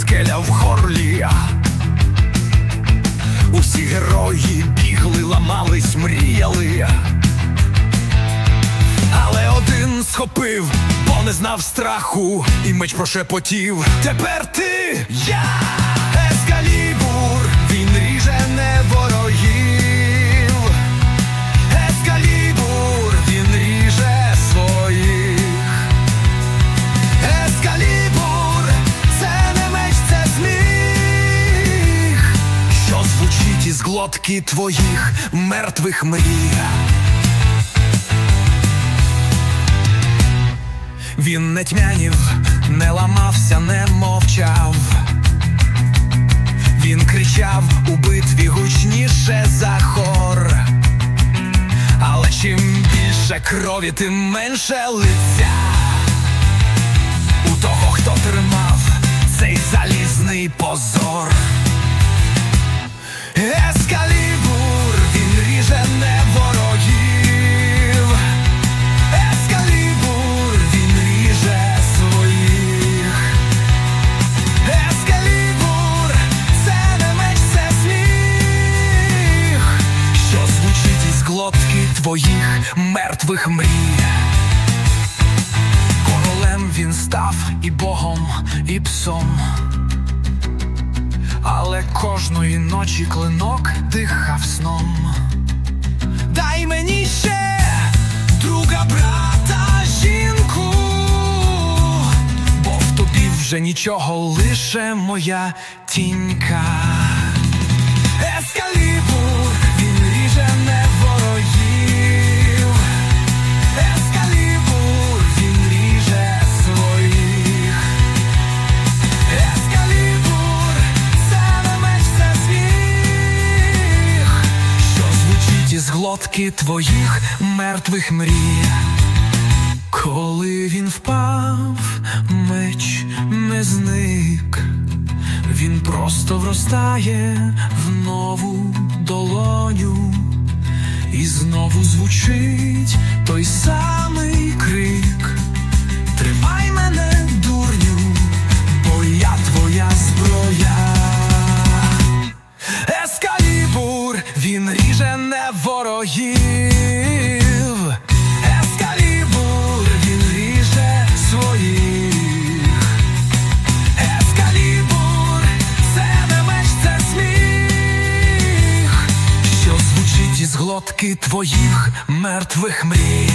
скеля в горлі. Усі герої бігли, ламались, мріяли. Але один схопив, бо не знав страху, і меч прошепотів. Тепер ти, я, звучить твоїх мертвих мрій. Він не тьмянів, не ламався, не мовчав. Він кричав у битві гучніше за хор. Але чим більше крові, тим менше лиця. У того, хто тримав цей залізний позор. Твоїх мертвих мрій. Королем він став і богом, і псом. Але кожної ночі клинок дихав сном. Дай мені ще друга брата жінку, бо в тобі вже нічого, лише моя тінька. Ескалібур, із твоїх мертвих мрій. Коли він впав, меч не зник, він просто вростає в нову долоню, і знову звучить той самий крик. Тримай мене, він ріже не ворогів. Ескалібур, він ріже своїх. Ескалібур, це не меч, це сміх, що звучить із глотки твоїх мертвих мрій.